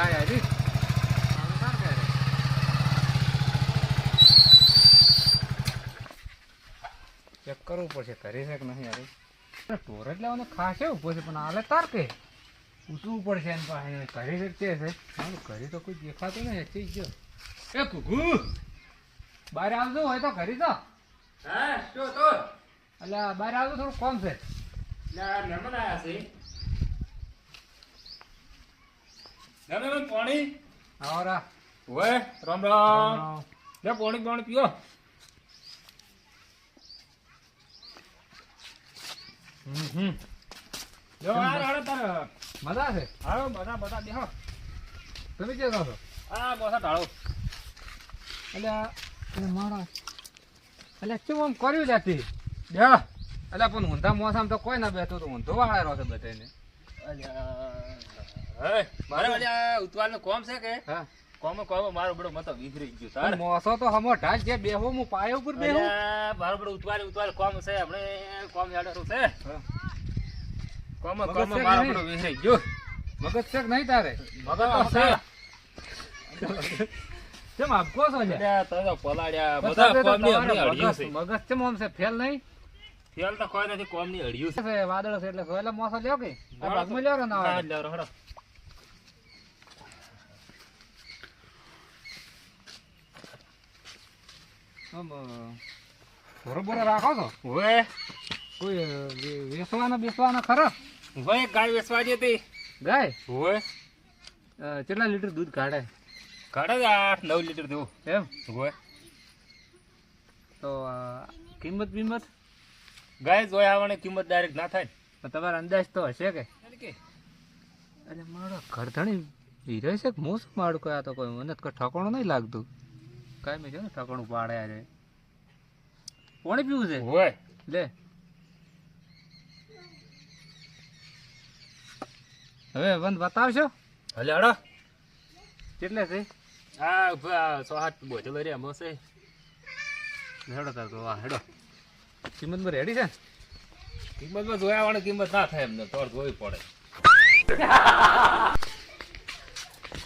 આવી. ચેક કરવું પડશે કરી છે કે નહીં યાર. ટોર જ લેવાનો ખાસ છે ઊભો છે પણ હાલે તાર કે? ઉતરવું પડશે એને પાસે કરી શકતે છે. હા ઘરે તો કોઈ દેખાતું નહીં ચી ગયો એ કુકુ બહાર આવજો હોય તો ઘરે તો હા તો તો? એટલે બહાર આવજો થોડું કોમ છે. એટલે મહેમાન આવ્યા છે ના પાણી. આવો રા ઓય રામ. રામ લે પાણી પાણી પીઓ. હમ જો આ રાડે તાર. મજા છે? આવો બધા બધા બેહો. તમે રહો છો? આ બોસા ઢાળો. એટલે મારા. એટલે કેમ આમ કર્યું જાતી? બેહ. એટલે પણ ઊંધા મોસામ તો કોઈ ના બેઠો તો ઊંધો વાળા રહો છે બધાને મારે ઉતવાલનું કોમ છે કે? હા. કોમ કોમ મારો બડો મતો વિખરી ગયો તાર મોસો તો હમો ઢાલ જે બેહો હું પાયો ઉપર બેહું. મારો બડો ઉતવાલ ઉતવાલ કોમ છે આપણે કોમ યાડો છે? હા. કોમ મગજ કોમ છે કે મારો બડો વિખરી ગયો. મગજ છે નહીં તારે? મગજ તો છે. કેમ આપકો છો લ્યા? અલ્યા, તમે તો પલાળ્યા. બસ બધા હવે તો કોમની તમારે અમની અડિયું છે. મગજ મગજ કેમ આમ છે ફેલ નહીં? ફેલ તો કોઈ નથી કોમની અડિયું છે. છે વાદળ છે એટલે સોયલા મોસો લ્યો કે? ભાગમાં લ્યો ના લ્યો. ભોરો ભોરો રાખો છો? ઓય, કોઈ વેસવાનો બેસવાનો ખરો? ઓય, ગાય વેસવા જતી. ગાય? અ, કેટલા લીટર દૂધ કાઢે? કાઢે આઠ નવ લીટર જેવું. એમ? ઓય. તો કિંમત બિંમત? ગાય જોઈ આવવાની કિંમત ડાયરેક્ટ ના થાય. તો તમારો અંદાજ તો હશે કે? અરે એટલે મારો ઘરધણી હીરે છે કે મોસ માળું કયા આ તો કોઈ મને ઠકાણું નહીં લાગતું. કાંઈ મેં છે ને ઠકણું પાડ્યા છે. પાણી પીવું છે? લે. હવે બંધ બતાવશો? હલે હડો કેટલે છે? આ સો હાથ બોતલ રે એમાં છે. હેડો તાર તો હેડો. કિંમતમાં રેડી છે કિંમતમાં જોયા આવવાની કિંમત ના થાય એમને તો જોવી પડે.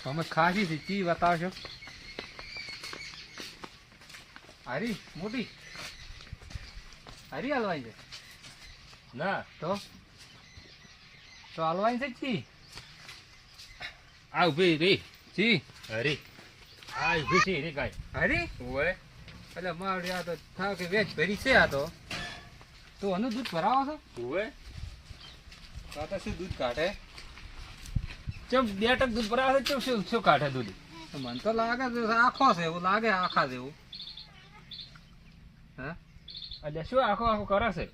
અમે ખાસી છે ચી બતાવશો? હારી મોટી. હારી હલવાઈ છે. ના. તો? તો હલવાઈ છે ચી આ ઊભી રે. ચી હરી. આ ઊભી છે રે ગાય હરી? ઓય એટલે મારી આ તો થાવ કે વેચ ભરી છે આ તો. તો આનું દૂધ ભરાવો છો? ઓય આ તો શું દૂધ કાઢે? ચમ બે ટક દૂધ ભરાવે છે ચમ શું શું કાઢે દૂધ? મને તો લાગે આખો છે એવું લાગે આખા જેવું. હા? એટલે શું આખો આખો કરે છે?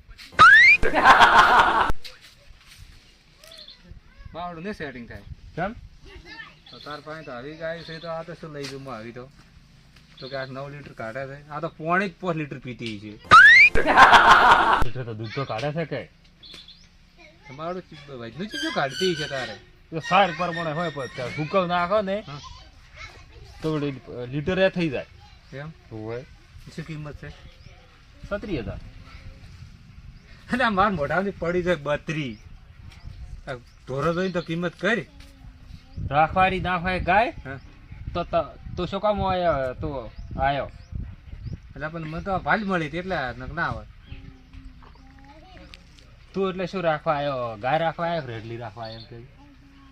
બાવડું ને સેટિંગ થાય. કેમ? તો તાર પાસે તો આવી ગાય છે તો આ તો શું લઈ જઉં હું આવી તો. તો કે આ નવ લીટર કાઢે છે. આ તો પોણી જ પાંચ લીટર પીતી છે. તો દૂધ તો કાઢે છે કે? તમારું વજનું ચીજો કાઢતી છે તારે? તો સાર પ્રમાણે હોય પણ હુકમ નાખો ને તો તો એ થઈ જાય. એમ હોય. શું કિંમત છે? સત્રી હજાર અને આ માર મોઢાની પડી જાય બત્રી ઢોરો જોઈને તો કિંમત કરી. રાખવારી નાખવાય ગાય તો તું શું કામ આવ્યો તો આયો. એટલે પણ મને તો ભાલ મળી હતી એટલે ના આવે. તું એટલે શું રાખવા આવ્યો ગાય રાખવા આવ્યો રેડલી રાખવા આવ્યો એમ કે?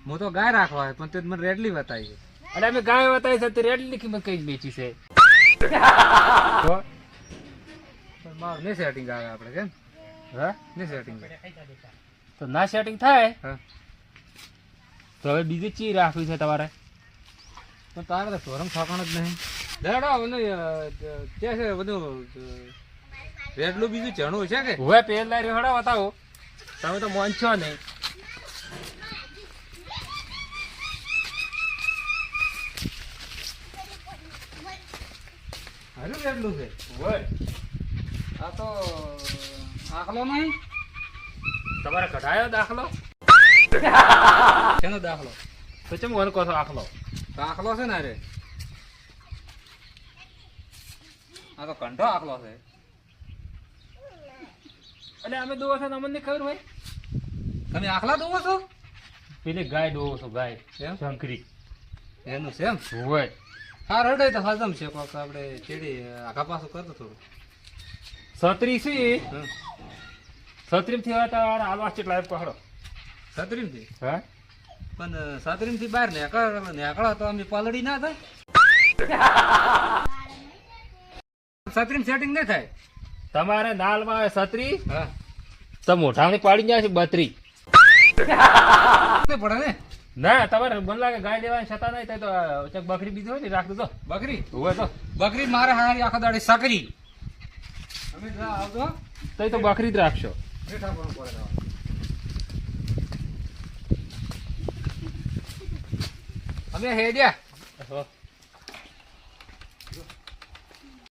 હું તો ગાય રાખવા આવ્યો, પણ તે મને રેડલી બતાવી અને અમે ગાય બતાવી છે તે રેડલી કિંમત કઈ બેચી છે? ને સેટિંગ આવે આપણે કેમ હા? ને સેટિંગ તો ના સેટિંગ થાય? તો હવે બીજી ચી રાખવી છે તમારે? પણ તારે તો ધોરમ ઠાકાણ જ નહીં. દાડા મને કે છે બધું રેડલું બીજું ચણું છે કે? હવે પેલા રેહડા બતાવો. તમે તો મોન છો નહીં. હારું રેડલું છે. હોય આ તો આખલો નહીં? તમારે કઢાયો દાખલો? શેનો દાખલો? તો ચમ મને કહો છો દાખલો છે ને રે આ તો કંઠો આખલો છે. એટલે અમે દોવો છે ને ખબર હોય? તમે આખલા દોવો છો? પેલી ગાય દોવો છો ગાય. શંકરી એનું છે એમ? હોય. હા રડે તો હજમ છે કોક આપણે ચેડી આખા પાછું કરતો થોડું છત્રી છત્રીમથી હોય તો હા? પણ સાતરીમથી બહાર નીકળ નીકળો તો અમે પલડી ના થાય. સેટિંગ નહીં થાય. તમારે નાલમાં આવે છત્રી. હા. તો મોઢાની પાડી જાય છે બત્રી. પડે ને? ના તમારે મને લાગે ગાય લેવાની છતાં નહીં થાય તો બકરી બીજી હોય ને રાખ દો બકરી? હોય તો. બકરી મારે હારી આખો દાડી સકરી. તો તો બકરી જ રાખશો. અમે હેડ્યા.